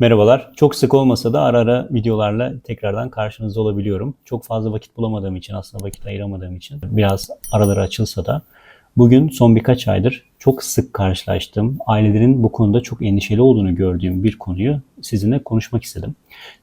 Merhabalar. Çok sık olmasa da ara ara videolarla tekrardan karşınızda olabiliyorum. Çok fazla vakit bulamadığım için, aslında vakit ayıramadığım için biraz araları açılsa da bugün son birkaç aydır çok sık karşılaştığım, ailelerin bu konuda çok endişeli olduğunu gördüğüm bir konuyu sizinle konuşmak istedim.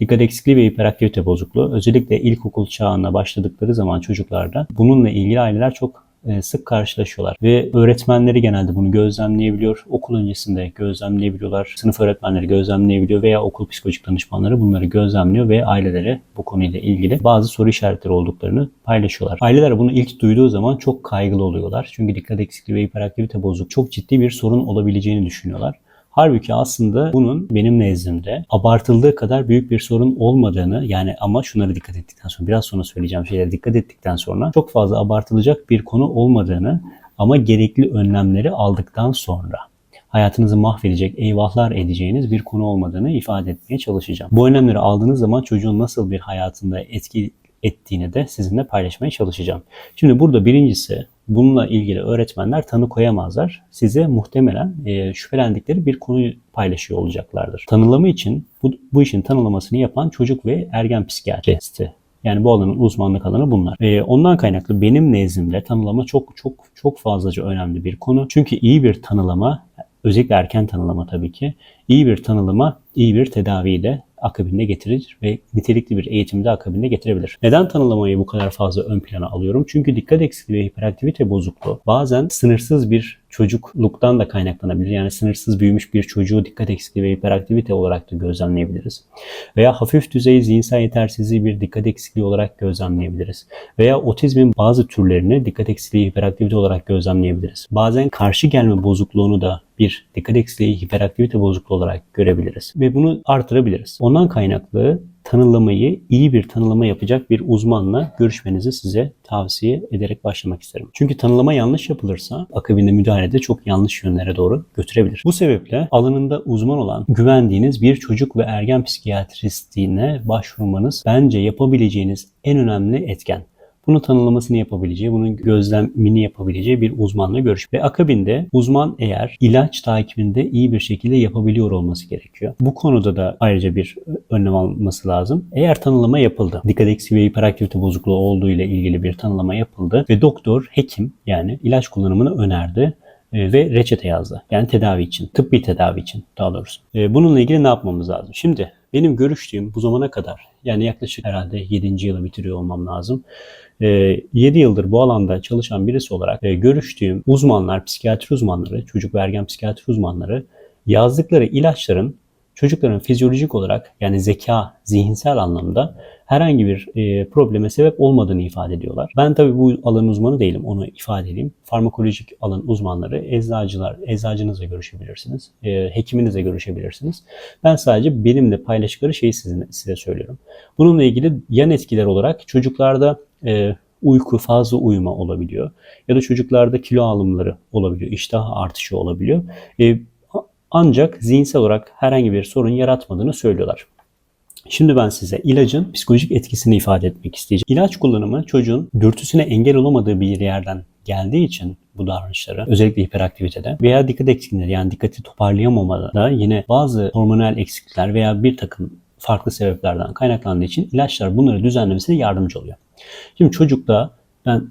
Dikkat eksikliği ve hiperaktivite bozukluğu özellikle ilkokul çağına başladıkları zaman çocuklarda bununla ilgili aileler çok sık karşılaşıyorlar. Ve öğretmenleri genelde bunu gözlemleyebiliyor. Okul öncesinde gözlemleyebiliyorlar. Sınıf öğretmenleri gözlemleyebiliyor veya okul psikolojik danışmanları bunları gözlemliyor ve ailelere bu konuyla ilgili bazı soru işaretleri olduklarını paylaşıyorlar. Aileler bunu ilk duyduğu zaman çok kaygılı oluyorlar. Çünkü dikkat eksikliği ve hiperaktivite bozuk çok ciddi bir sorun olabileceğini düşünüyorlar. Halbuki aslında bunun benim nezdimde abartıldığı kadar büyük bir sorun olmadığını yani ama şunları dikkat ettikten sonra biraz sonra söyleyeceğim şeylere dikkat ettikten sonra çok fazla abartılacak bir konu olmadığını ama gerekli önlemleri aldıktan sonra hayatınızı mahvedecek, eyvahlar edeceğiniz bir konu olmadığını ifade etmeye çalışacağım. Bu önlemleri aldığınız zaman çocuğun nasıl bir hayatında etki ettiğini de sizinle paylaşmaya çalışacağım. Şimdi burada birincisi bununla ilgili öğretmenler tanı koyamazlar. Size muhtemelen e, şüphelendikleri bir konuyu paylaşıyor olacaklardır. Tanılama için bu, bu işin tanılamasını yapan çocuk ve ergen psikiyatristi yani bu alanın uzmanlık alanı bunlar. E, ondan kaynaklı benim nezdimde tanılama çok çok çok fazlaca önemli bir konu. Çünkü iyi bir tanılama özellikle erken tanılama tabii ki iyi bir tanılama iyi bir tedaviyi de akabinde getirir ve nitelikli bir eğitimi de akabinde getirebilir. Neden tanılamayı bu kadar fazla ön plana alıyorum? Çünkü dikkat eksikliği ve hiperaktivite bozukluğu bazen sınırsız bir çocukluktan da kaynaklanabilir. Yani sınırsız büyümüş bir çocuğu dikkat eksikliği ve hiperaktivite olarak da gözlemleyebiliriz. Veya hafif düzey zihinsel yetersizliği bir dikkat eksikliği olarak gözlemleyebiliriz. Veya otizmin bazı türlerini dikkat eksikliği hiperaktivite olarak gözlemleyebiliriz. Bazen karşı gelme bozukluğunu da bir dikkat eksikliği hiperaktivite bozukluğu olarak görebiliriz. Ve bunu artırabiliriz. Ondan kaynaklı tanılamayı iyi bir tanılama yapacak bir uzmanla görüşmenizi size tavsiye ederek başlamak isterim. Çünkü tanılama yanlış yapılırsa akabinde müdahalede çok yanlış yönlere doğru götürebilir. Bu sebeple alanında uzman olan güvendiğiniz bir çocuk ve ergen psikiyatristine başvurmanız bence yapabileceğiniz en önemli etken. Bunu tanımlamasını yapabileceği, bunun gözlemini yapabileceği bir uzmanla görüş. Ve akabinde uzman eğer ilaç takibinde iyi bir şekilde yapabiliyor olması gerekiyor. Bu konuda da ayrıca bir önlem alması lazım. Eğer tanılama yapıldı, dikkat eksikliği ve hiperaktivite bozukluğu olduğu ile ilgili bir tanılama yapıldı ve doktor, hekim yani ilaç kullanımını önerdi e, ve reçete yazdı. Yani tedavi için, tıbbi tedavi için daha doğrusu. E, bununla ilgili ne yapmamız lazım? Şimdi benim görüştüğüm bu zamana kadar yani yaklaşık herhalde 7. yılı bitiriyor olmam lazım. 7 yıldır bu alanda çalışan birisi olarak e, görüştüğüm uzmanlar, psikiyatri uzmanları, çocuk ve ergen psikiyatri uzmanları yazdıkları ilaçların çocukların fizyolojik olarak yani zeka, zihinsel anlamda herhangi bir e, probleme sebep olmadığını ifade ediyorlar. Ben tabii bu alanın uzmanı değilim, onu ifade edeyim. Farmakolojik alan uzmanları, eczacılar, eczacınızla görüşebilirsiniz, e, hekiminizle görüşebilirsiniz. Ben sadece benimle paylaştıkları şeyi sizinle, size söylüyorum. Bununla ilgili yan etkiler olarak çocuklarda e, uyku, fazla uyuma olabiliyor. Ya da çocuklarda kilo alımları olabiliyor, iştah artışı olabiliyor. E, ancak zihinsel olarak herhangi bir sorun yaratmadığını söylüyorlar. Şimdi ben size ilacın psikolojik etkisini ifade etmek isteyeceğim. İlaç kullanımı çocuğun dürtüsüne engel olamadığı bir yerden geldiği için bu davranışları özellikle hiperaktivitede veya dikkat eksikliğinde yani dikkati toparlayamamada yine bazı hormonal eksiklikler veya bir takım farklı sebeplerden kaynaklandığı için ilaçlar bunları düzenlemesine yardımcı oluyor. Şimdi çocukta ben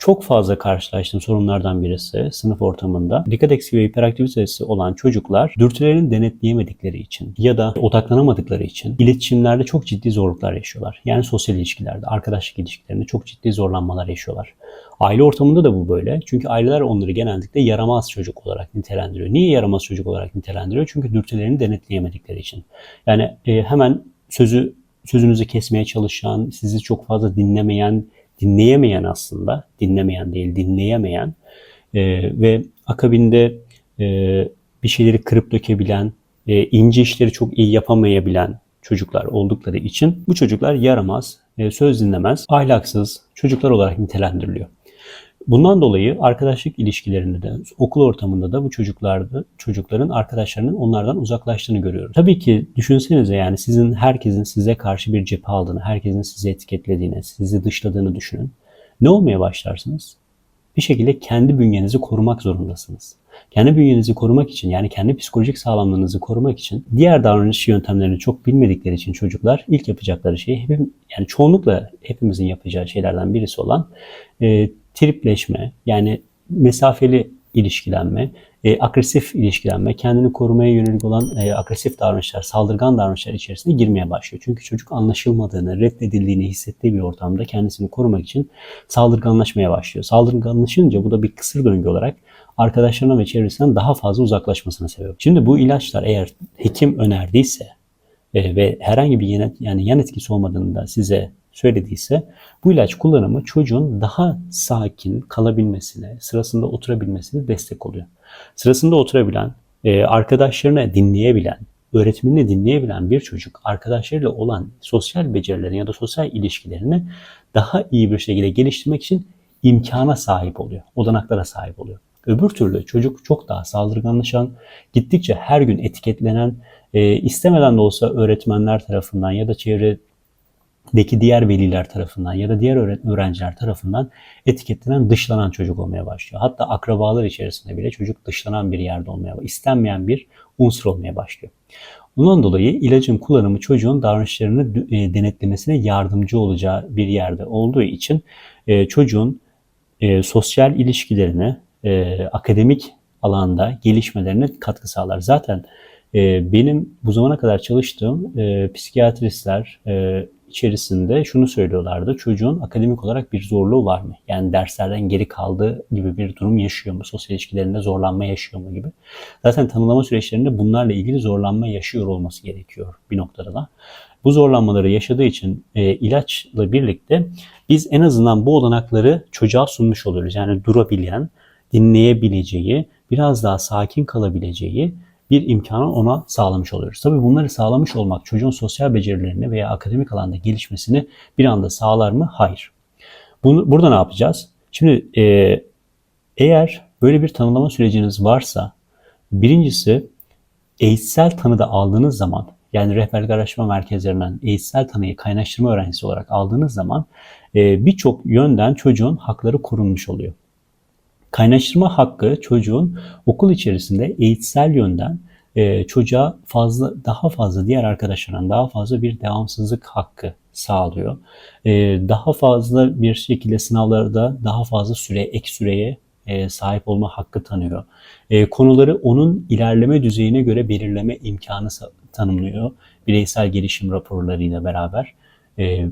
çok fazla karşılaştığım sorunlardan birisi sınıf ortamında dikkat eksikliği ve hiperaktivitesi olan çocuklar dürtülerini denetleyemedikleri için ya da odaklanamadıkları için iletişimlerde çok ciddi zorluklar yaşıyorlar. Yani sosyal ilişkilerde, arkadaşlık ilişkilerinde çok ciddi zorlanmalar yaşıyorlar. Aile ortamında da bu böyle. Çünkü aileler onları genellikle yaramaz çocuk olarak nitelendiriyor. Niye yaramaz çocuk olarak nitelendiriyor? Çünkü dürtülerini denetleyemedikleri için. Yani e, hemen sözü sözünüzü kesmeye çalışan, sizi çok fazla dinlemeyen, dinleyemeyen aslında, dinlemeyen değil dinleyemeyen e, ve akabinde e, bir şeyleri kırıp dökebilen, e, ince işleri çok iyi yapamayabilen çocuklar oldukları için bu çocuklar yaramaz, e, söz dinlemez, ahlaksız çocuklar olarak nitelendiriliyor. Bundan dolayı arkadaşlık ilişkilerinde de okul ortamında da bu çocuklarda çocukların arkadaşlarının onlardan uzaklaştığını görüyoruz. Tabii ki düşünsenize yani sizin herkesin size karşı bir cephe aldığını, herkesin sizi etiketlediğini, sizi dışladığını düşünün. Ne olmaya başlarsınız? bir şekilde kendi bünyenizi korumak zorundasınız. Kendi bünyenizi korumak için yani kendi psikolojik sağlamlığınızı korumak için diğer davranış yöntemlerini çok bilmedikleri için çocuklar ilk yapacakları şey hepim, yani çoğunlukla hepimizin yapacağı şeylerden birisi olan e, tripleşme yani mesafeli ilişkilenme, e, agresif ilişkilenme, kendini korumaya yönelik olan e, agresif davranışlar, saldırgan davranışlar içerisine girmeye başlıyor. Çünkü çocuk anlaşılmadığını, reddedildiğini hissettiği bir ortamda kendisini korumak için saldırganlaşmaya başlıyor. Saldırganlaşınca bu da bir kısır döngü olarak arkadaşlarına ve çevresinden daha fazla uzaklaşmasına sebep. Şimdi bu ilaçlar eğer hekim önerdiyse e, ve herhangi bir yan, yani yan etkisi olmadığını size söylediyse bu ilaç kullanımı çocuğun daha sakin kalabilmesine, sırasında oturabilmesine destek oluyor. Sırasında oturabilen, e, arkadaşlarını dinleyebilen, öğretmenini dinleyebilen bir çocuk arkadaşlarıyla olan sosyal becerilerini ya da sosyal ilişkilerini daha iyi bir şekilde geliştirmek için imkana sahip oluyor. Olanaklara sahip oluyor. Öbür türlü çocuk çok daha saldırganlaşan, gittikçe her gün etiketlenen, e, istemeden de olsa öğretmenler tarafından ya da çevredeki diğer veliler tarafından ya da diğer öğrenciler tarafından etiketlenen, dışlanan çocuk olmaya başlıyor. Hatta akrabalar içerisinde bile çocuk dışlanan bir yerde olmaya, istenmeyen bir unsur olmaya başlıyor. Bundan dolayı ilacın kullanımı çocuğun davranışlarını e, denetlemesine yardımcı olacağı bir yerde olduğu için e, çocuğun e, sosyal ilişkilerini, e, akademik alanda gelişmelerine katkı sağlar. Zaten benim bu zamana kadar çalıştığım psikiyatristler içerisinde şunu söylüyorlardı. Çocuğun akademik olarak bir zorluğu var mı? Yani derslerden geri kaldığı gibi bir durum yaşıyor mu? Sosyal ilişkilerinde zorlanma yaşıyor mu gibi. Zaten tanımlama süreçlerinde bunlarla ilgili zorlanma yaşıyor olması gerekiyor bir noktada da. Bu zorlanmaları yaşadığı için e, ilaçla birlikte biz en azından bu olanakları çocuğa sunmuş oluyoruz. Yani durabilen, dinleyebileceği, biraz daha sakin kalabileceği bir imkanı ona sağlamış oluyoruz. Tabii bunları sağlamış olmak çocuğun sosyal becerilerini veya akademik alanda gelişmesini bir anda sağlar mı? Hayır. Bunu, burada ne yapacağız? Şimdi e, eğer böyle bir tanımlama süreciniz varsa birincisi eğitsel tanıda aldığınız zaman yani rehberlik araştırma merkezlerinden eğitsel tanıyı kaynaştırma öğrencisi olarak aldığınız zaman e, birçok yönden çocuğun hakları korunmuş oluyor. Kaynaştırma hakkı çocuğun okul içerisinde eğitsel yönden e, çocuğa fazla daha fazla diğer arkadaşlarından daha fazla bir devamsızlık hakkı sağlıyor. E, daha fazla bir şekilde sınavlarda daha fazla süre ek süreye e, sahip olma hakkı tanıyor. E, konuları onun ilerleme düzeyine göre belirleme imkanı tanımlıyor. Bireysel gelişim raporlarıyla beraber, e,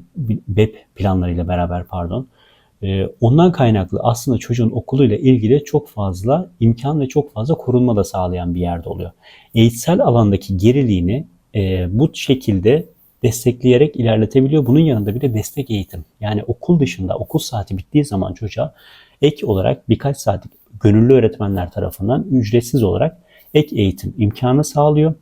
BEP planlarıyla beraber pardon. Ee, ondan kaynaklı aslında çocuğun okuluyla ilgili çok fazla imkan ve çok fazla korunma da sağlayan bir yerde oluyor. Eğitsel alandaki geriliğini e, bu şekilde destekleyerek ilerletebiliyor. Bunun yanında bir de destek eğitim. Yani okul dışında okul saati bittiği zaman çocuğa ek olarak birkaç saatlik gönüllü öğretmenler tarafından ücretsiz olarak ek eğitim imkanı sağlıyor.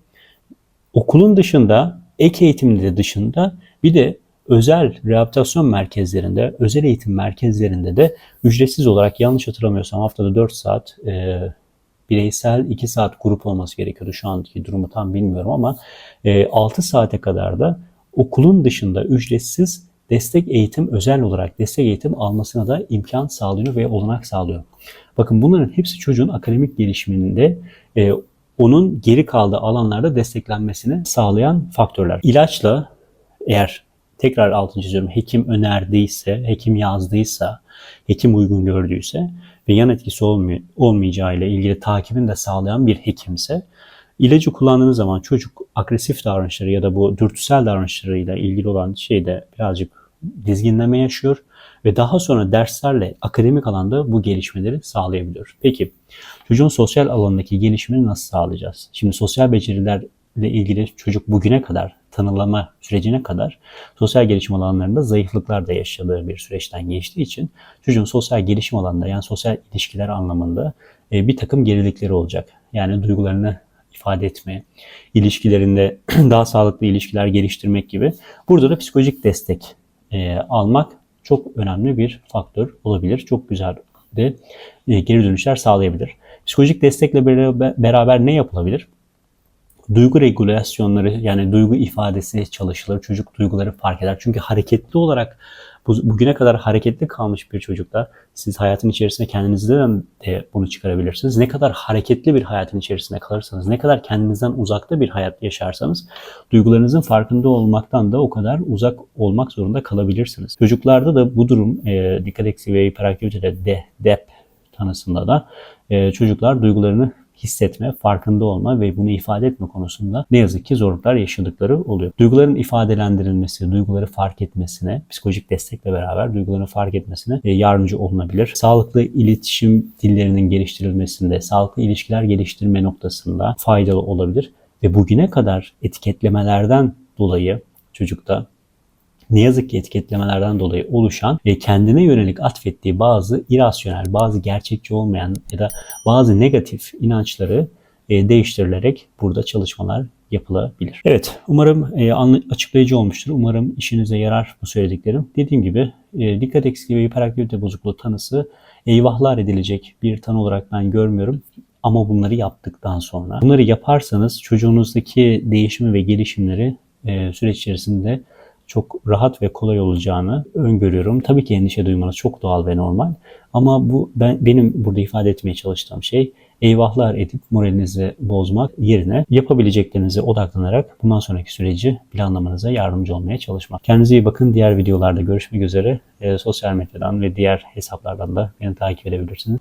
Okulun dışında ek eğitimde dışında bir de özel rehabilitasyon merkezlerinde, özel eğitim merkezlerinde de ücretsiz olarak yanlış hatırlamıyorsam haftada 4 saat e, bireysel 2 saat grup olması gerekiyordu. Şu andaki durumu tam bilmiyorum ama e, 6 saate kadar da okulun dışında ücretsiz destek eğitim özel olarak destek eğitim almasına da imkan sağlıyor ve olanak sağlıyor. Bakın bunların hepsi çocuğun akademik gelişiminde e, onun geri kaldığı alanlarda desteklenmesini sağlayan faktörler. İlaçla eğer tekrar altını çiziyorum. Hekim önerdiyse, hekim yazdıysa, hekim uygun gördüyse ve yan etkisi olmay olmayacağı ile ilgili takibini de sağlayan bir hekimse ilacı kullandığınız zaman çocuk agresif davranışları ya da bu dürtüsel davranışlarıyla ilgili olan şeyde birazcık dizginleme yaşıyor ve daha sonra derslerle akademik alanda bu gelişmeleri sağlayabiliyor. Peki çocuğun sosyal alandaki gelişimini nasıl sağlayacağız? Şimdi sosyal becerilerle ilgili çocuk bugüne kadar tanılama sürecine kadar sosyal gelişim alanlarında zayıflıklar da yaşadığı bir süreçten geçtiği için çocuğun sosyal gelişim alanında yani sosyal ilişkiler anlamında e, bir takım gerilikleri olacak. Yani duygularını ifade etme, ilişkilerinde daha sağlıklı ilişkiler geliştirmek gibi. Burada da psikolojik destek e, almak çok önemli bir faktör olabilir. Çok güzel de e, geri dönüşler sağlayabilir. Psikolojik destekle beraber ne yapılabilir? Duygu regülasyonları yani duygu ifadesi çalışılır. Çocuk duyguları fark eder. Çünkü hareketli olarak bu, bugüne kadar hareketli kalmış bir çocukta siz hayatın içerisinde kendinizden de bunu çıkarabilirsiniz. Ne kadar hareketli bir hayatın içerisinde kalırsanız, ne kadar kendinizden uzakta bir hayat yaşarsanız duygularınızın farkında olmaktan da o kadar uzak olmak zorunda kalabilirsiniz. Çocuklarda da bu durum e, dikkat eksikliği ve hiperaktivitede de, DEP tanısında da e, çocuklar duygularını hissetme, farkında olma ve bunu ifade etme konusunda ne yazık ki zorluklar yaşadıkları oluyor. Duyguların ifadelendirilmesi, duyguları fark etmesine, psikolojik destekle beraber duygularını fark etmesine e, yardımcı olunabilir. Sağlıklı iletişim dillerinin geliştirilmesinde, sağlıklı ilişkiler geliştirme noktasında faydalı olabilir. Ve bugüne kadar etiketlemelerden dolayı çocukta ne yazık ki etiketlemelerden dolayı oluşan ve kendine yönelik atfettiği bazı irasyonel, bazı gerçekçi olmayan ya da bazı negatif inançları e, değiştirilerek burada çalışmalar yapılabilir. Evet, umarım e, açıklayıcı olmuştur. Umarım işinize yarar bu söylediklerim. Dediğim gibi e, dikkat eksikliği ve hiperaktivite bozukluğu tanısı eyvahlar edilecek bir tanı olarak ben görmüyorum. Ama bunları yaptıktan sonra. Bunları yaparsanız çocuğunuzdaki değişimi ve gelişimleri süreç içerisinde çok rahat ve kolay olacağını öngörüyorum. Tabii ki endişe duymanız çok doğal ve normal. Ama bu ben benim burada ifade etmeye çalıştığım şey eyvahlar edip moralinizi bozmak yerine yapabileceklerinize odaklanarak bundan sonraki süreci planlamanıza yardımcı olmaya çalışmak. Kendinize iyi bakın. Diğer videolarda görüşmek üzere. Ee, sosyal medyadan ve diğer hesaplardan da beni takip edebilirsiniz.